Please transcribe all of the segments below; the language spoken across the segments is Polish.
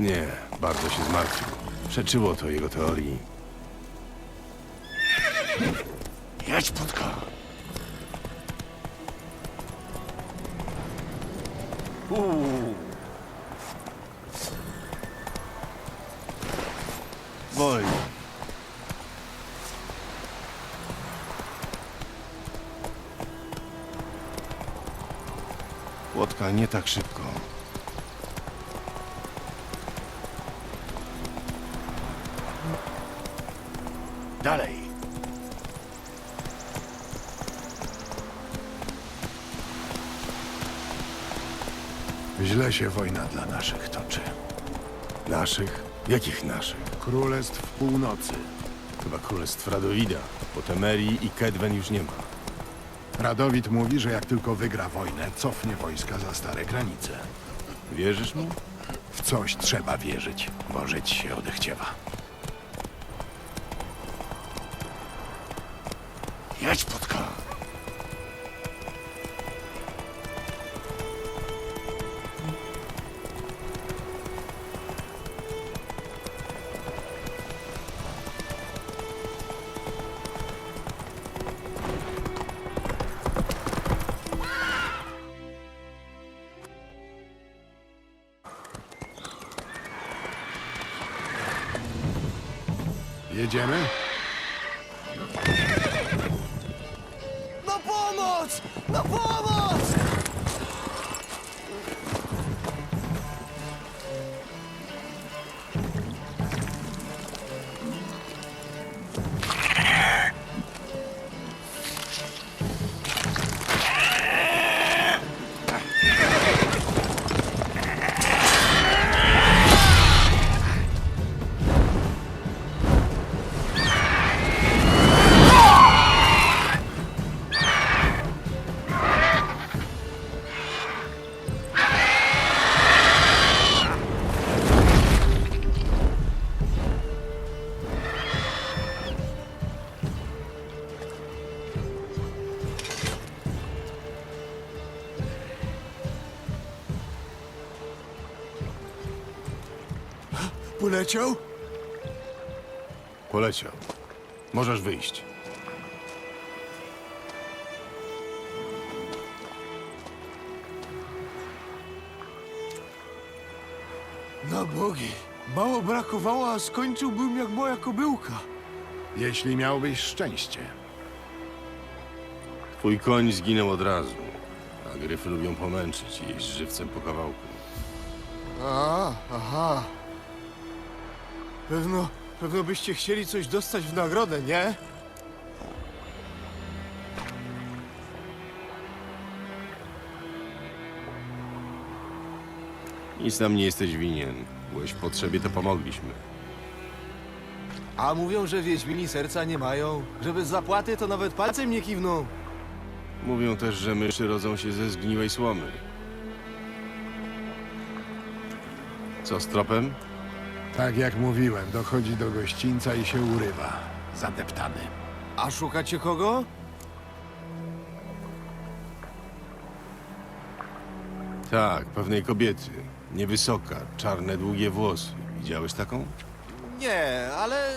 Nie, bardzo się zmartwił. Przeczyło to jego teorii. Jedź, Płotka! Uuu. Wolniej. Płotka, nie tak szybko. Dalej. Źle się wojna dla naszych toczy. Naszych? Jakich naszych? Królestw północy. Chyba królestw Radowida, bo Temerii i Kedwen już nie ma. Radowid mówi, że jak tylko wygra wojnę, cofnie wojska za stare granice. Wierzysz mu? W coś trzeba wierzyć, bo żyć się odechciewa. Jedź, Płotka! Jedziemy? Pomoc! Na Poleciał? Poleciał. Możesz wyjść. Na bogi. Mało brakowało, a skończyłbym jak moja kobyłka. Jeśli miałbyś szczęście. Twój koń zginął od razu, a gryfy lubią pomęczyć i jeść żywcem po kawałku. A, aha. Pewno, pewno byście chcieli coś dostać w nagrodę, nie? Nic nam nie jesteś winien. Byłeś w potrzebie, to pomogliśmy. A mówią, że Wiedźmini serca nie mają, że bez zapłaty to nawet palcem nie kiwną. Mówią też, że myszy rodzą się ze zgniłej słomy. Co z tropem? Tak jak mówiłem, dochodzi do gościńca i się urywa. Zadeptany. A szukacie kogo? Tak, pewnej kobiety. Niewysoka, czarne, długie włosy. Widziałeś taką? Nie, ale...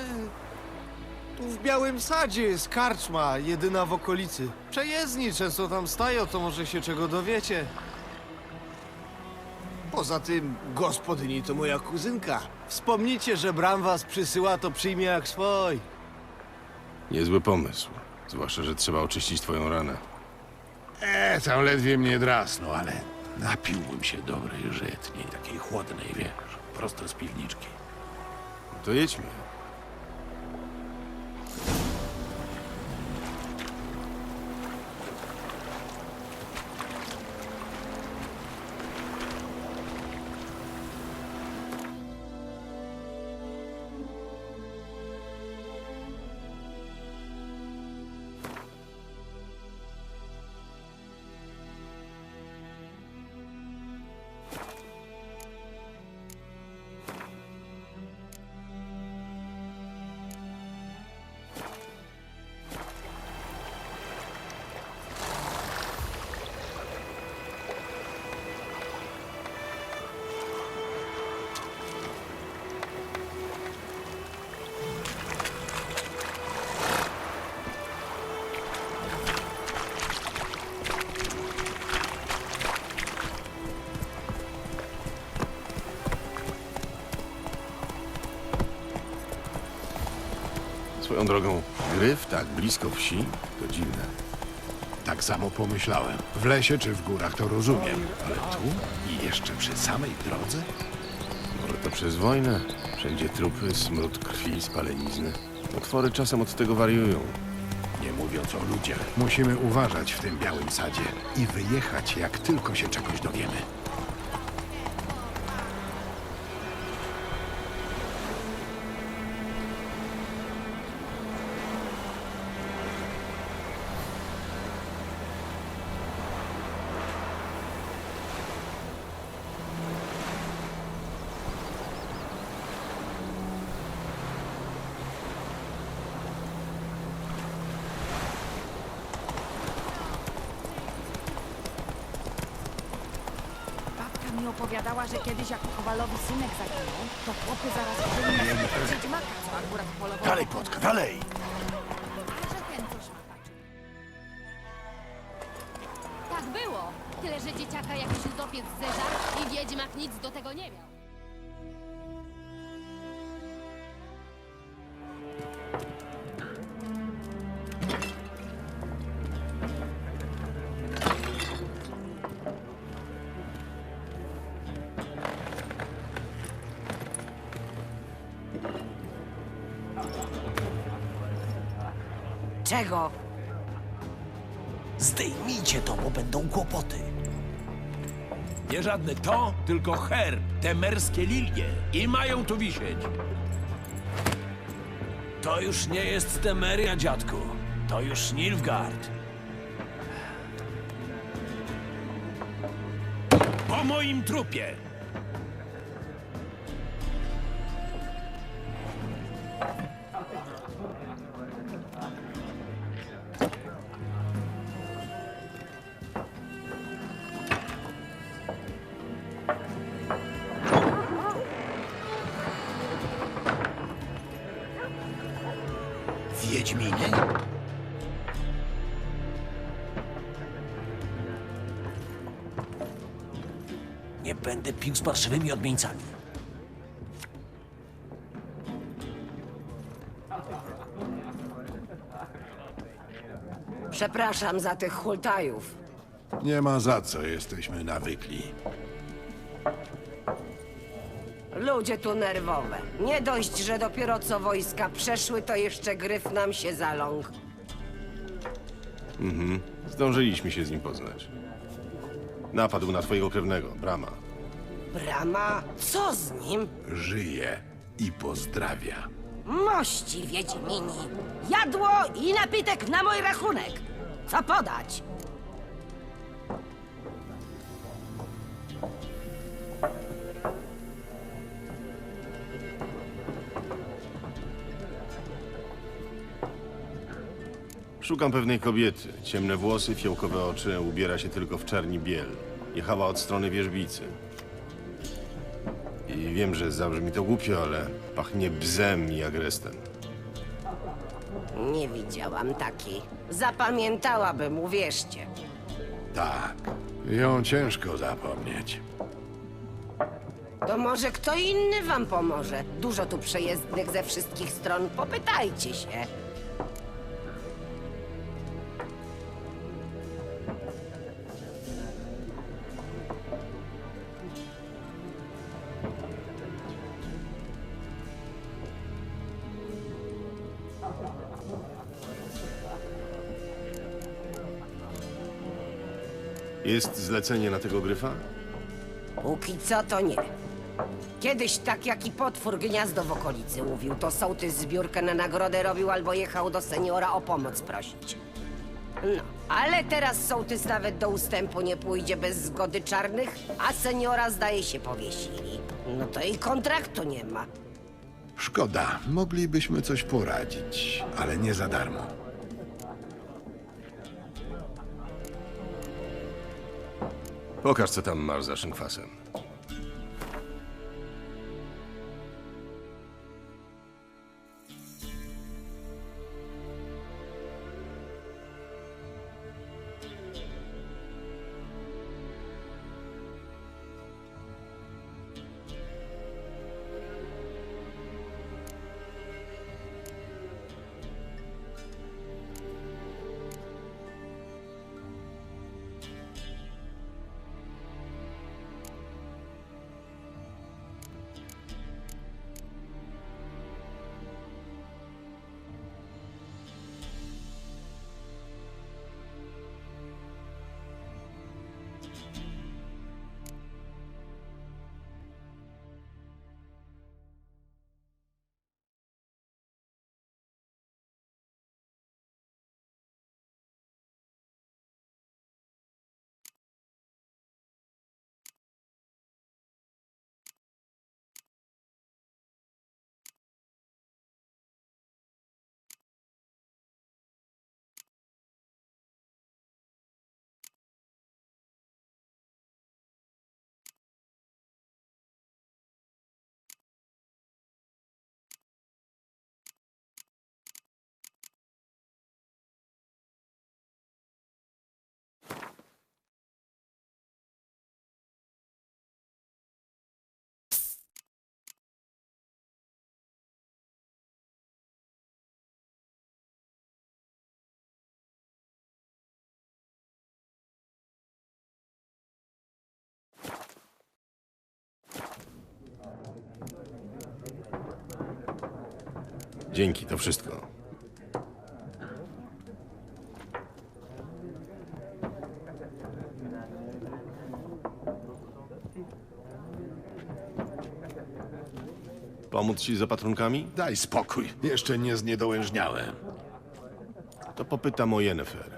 Tu w Białym Sadzie jest karczma, jedyna w okolicy. Przejezdni często tam stają, to może się czego dowiecie. Poza tym, gospodyni to moja kuzynka. Wspomnijcie, że Bram was przysyła, to przyjmie jak swój. Niezły pomysł. Zwłaszcza, że trzeba oczyścić twoją ranę. E, tam ledwie mnie drasnął, ale napiłbym się dobrej żytniej, takiej chłodnej, wiesz, prosto z piwniczki. To jedźmy. Swoją drogą, gryf tak blisko wsi to dziwne. Tak samo pomyślałem. W lesie czy w górach to rozumiem, ale tu i jeszcze przy samej drodze? Może to przez wojnę? Wszędzie trupy, smród krwi, spalenizny. Otwory czasem od tego wariują. Nie mówiąc o ludziach. Musimy uważać w tym białym sadzie i wyjechać, jak tylko się czegoś dowiemy. Mi opowiadała, że kiedyś jak Kowalowi synek zaginął, to chłopy zaraz wzięli wiedźmaka, co akurat polował. Dalej, Płotka, dalej! Zdejmijcie to, bo będą kłopoty. Nie żadne to, tylko herb, te merskie lilie. I mają tu wisieć. To już nie jest Temeria, dziadku. To już Nilfgaard. Po moim trupie! Wiedźminie? Nie będę pił z parszywymi odmieńcami. Przepraszam za tych hultajów. Nie ma za co, jesteśmy nawykli. Ludzie tu nerwowe. Nie dość, że dopiero co wojska przeszły, to jeszcze gryf nam się zaląkł. Zdążyliśmy się z nim poznać. Napadł na twojego krewnego, Brama. Brama, co z nim? Żyje i pozdrawia. Mości Wiedźmini. Jadło i napitek na mój rachunek. Co podać? Szukam pewnej kobiety. Ciemne włosy, fiołkowe oczy, ubiera się tylko w czarni biel. Jechała od strony wierzbicy. I wiem, że zabrzmi to głupio, ale pachnie bzem i agrestem. Nie widziałam takiej. Zapamiętałabym, uwierzcie. Tak, ją ciężko zapomnieć. To może kto inny wam pomoże. Dużo tu przejezdnych ze wszystkich stron. Popytajcie się. Jest zlecenie na tego gryfa? Póki co to nie. Kiedyś tak jak i potwór gniazdo w okolicy mówił, to sołtys zbiórkę na nagrodę robił albo jechał do seniora o pomoc prosić. No, ale teraz sołtys nawet do ustępu nie pójdzie bez zgody czarnych, a seniora zdaje się powiesili. No to i kontraktu nie ma. Szkoda, moglibyśmy coś poradzić, ale nie za darmo. Pokaż, co tam masz za szynkwasem. Dzięki, to wszystko. Pomóc ci z opatrunkami? Daj spokój, jeszcze nie zniedołężniałem. To popytam o Yennefer.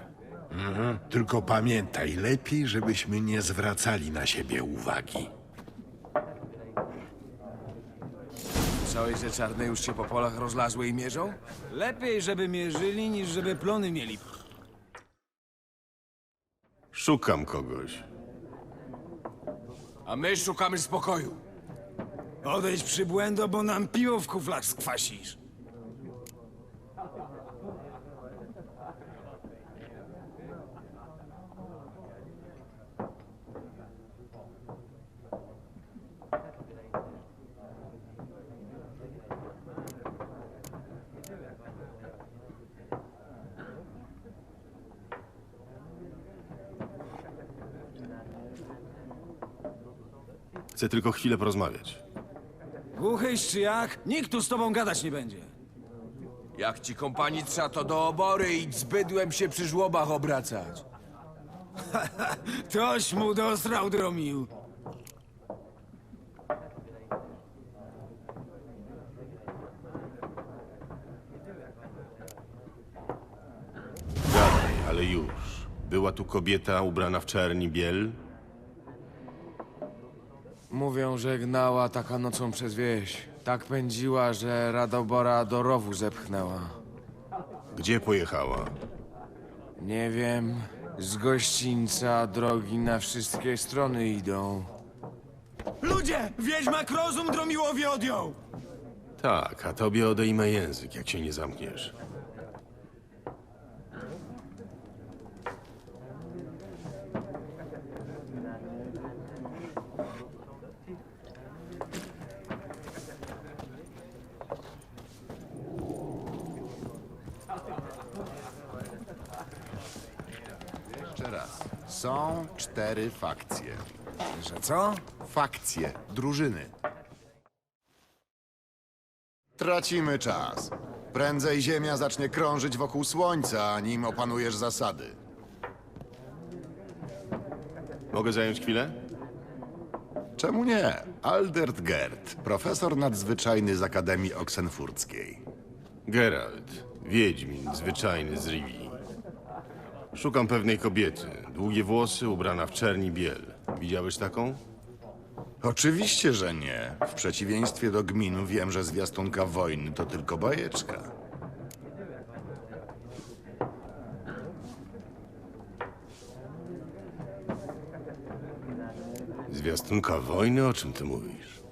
Tylko pamiętaj, lepiej, żebyśmy nie zwracali na siebie uwagi. Słyszałeś, że czarne już się po polach rozlazły i mierzą? Lepiej, żeby mierzyli, niż żeby plony mieli. Szukam kogoś. A my szukamy spokoju. Odejdź przybłędo, bo nam piwo w kuflach skwasisz. Chcę tylko chwilę porozmawiać. Głuchyś czy jak? Nikt tu z tobą gadać nie będzie. Jak ci kompanii trza, to do obory i z bydłem się przy żłobach obracać. Toś mu dosrał, dromił. Gadaj, ale już. Była tu kobieta ubrana w czerni biel? Mówią, że gnała taka nocą przez wieś. Tak pędziła, że Radobora do rowu zepchnęła. Gdzie pojechała? Nie wiem, z gościńca drogi na wszystkie strony idą. Ludzie! Wiedźmak rozum dromiłowi odjął! Tak, a tobie odejmę język, jak się nie zamkniesz. Jeszcze raz. Są cztery fakcje. Że co? Fakcje, drużyny. Tracimy czas. Prędzej Ziemia zacznie krążyć wokół Słońca, nim opanujesz zasady. Mogę zająć chwilę? Czemu nie? Aldert Gerd, profesor nadzwyczajny z Akademii Oksenfurckiej. Geralt, wiedźmin, zwyczajny z Rivii. Szukam pewnej kobiety. Długie włosy, ubrana w czerni biel. Widziałeś taką? Oczywiście, że nie. W przeciwieństwie do gminu wiem, że zwiastunka wojny to tylko bajeczka. Zwiastunka wojny? O czym ty mówisz?